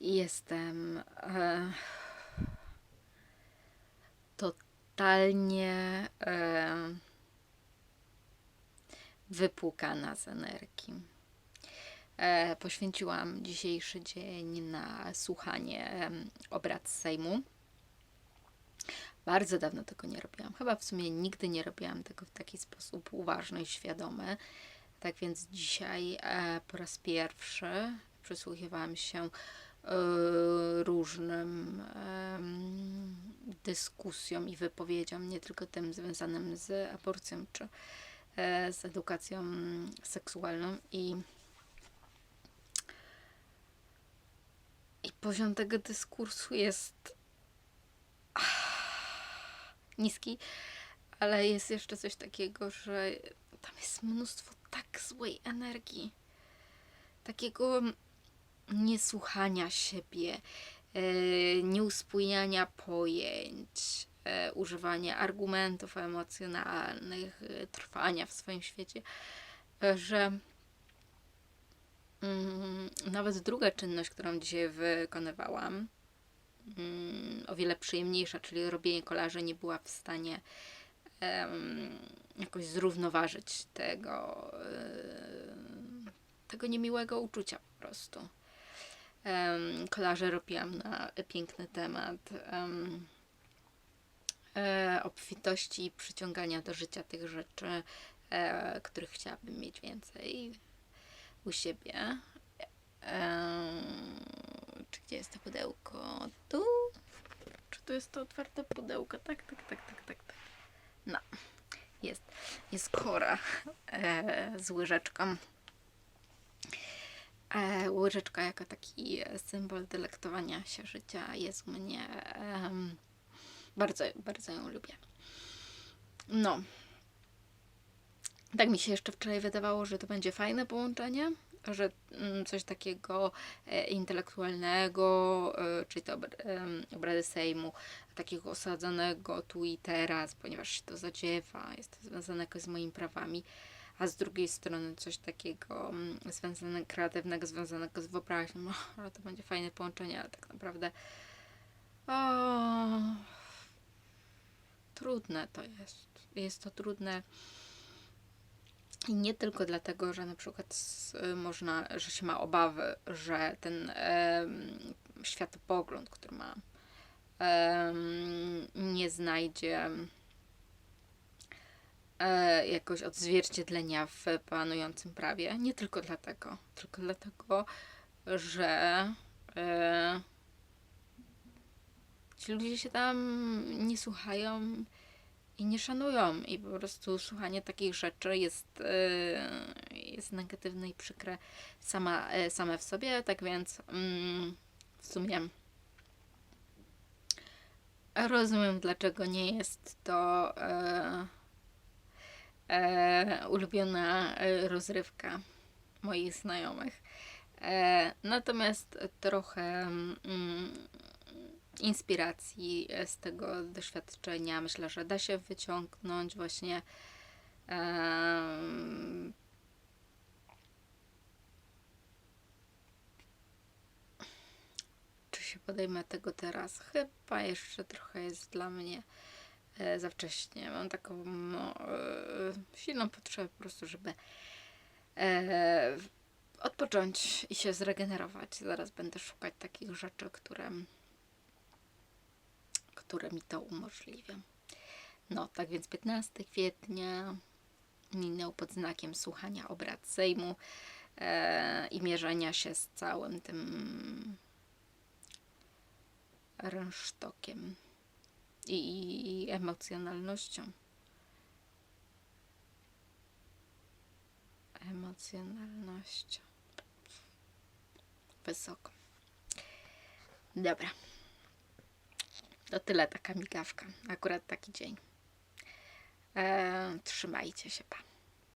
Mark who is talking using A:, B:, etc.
A: Jestem e, totalnie e, wypłukana z energii. E, poświęciłam dzisiejszy dzień na słuchanie obrad Sejmu. Bardzo dawno tego nie robiłam. Chyba w sumie nigdy nie robiłam tego w taki sposób uważny i świadomy. Tak więc dzisiaj e, po raz pierwszy przysłuchiwałam się różnym em, dyskusjom i wypowiedziom, nie tylko tym związanym z aborcją czy e, z edukacją seksualną. I i poziom tego dyskursu jest niski, ale jest jeszcze coś takiego, że tam jest mnóstwo tak złej energii, takiego niesłuchania siebie, e, nieuspójniania pojęć, e, używania argumentów emocjonalnych, e, trwania w swoim świecie, że mm, nawet druga czynność, którą dzisiaj wykonywałam, mm, o wiele przyjemniejsza, czyli robienie kolaży, nie była w stanie jakoś zrównoważyć tego, tego niemiłego uczucia po prostu. Em, Kolaże robiłam na piękny temat em, e, obfitości i przyciągania do życia tych rzeczy, e, których chciałabym mieć więcej u siebie. Czy gdzie jest to pudełko? Tu? Czy to jest to otwarte pudełko? Tak, tak, tak, tak, tak. tak. No, jest. Jest kora e, z łyżeczką. E, łyżeczka jako taki symbol delektowania się życia jest u mnie. bardzo, bardzo ją lubię. No. Tak mi się jeszcze wczoraj wydawało, że to będzie fajne połączenie, że mm, coś takiego e, intelektualnego, e, czyli to obrady Sejmu, takiego osadzonego tu i teraz, ponieważ się to zadziewa, jest to związane jakoś z moimi prawami, a z drugiej strony coś takiego mm, związanego, kreatywnego, związanego z wyobraźnią, no, to będzie fajne połączenie, ale tak naprawdę o, trudne to jest. Jest to trudne nie tylko dlatego, że na przykład można, że się ma obawy, że ten em, światopogląd, który mam, em, nie znajdzie e, jakoś odzwierciedlenia w panującym prawie. Nie tylko dlatego, tylko dlatego, że e, ci ludzie się tam nie słuchają i nie szanują i po prostu słuchanie takich rzeczy jest, e, jest negatywne i przykre sama, e, same w sobie, tak więc mm, w sumie rozumiem, dlaczego nie jest to e, e, ulubiona e, rozrywka moich znajomych. E, natomiast trochę mm, inspiracji z tego doświadczenia myślę, że da się wyciągnąć właśnie em, czy się podejmę tego teraz? Chyba jeszcze trochę jest dla mnie e, za wcześnie. Mam taką no, e, silną potrzebę po prostu, żeby e, odpocząć i się zregenerować. Zaraz będę szukać takich rzeczy, które, które mi to umożliwią. No, tak więc 15 kwietnia minął pod znakiem słuchania obrad Sejmu e, i mierzenia się z całym tym rynsztokiem i, i emocjonalnością. Emocjonalnością. Wysoko. Dobra. To tyle taka migawka. Akurat taki dzień. E, trzymajcie się, pa.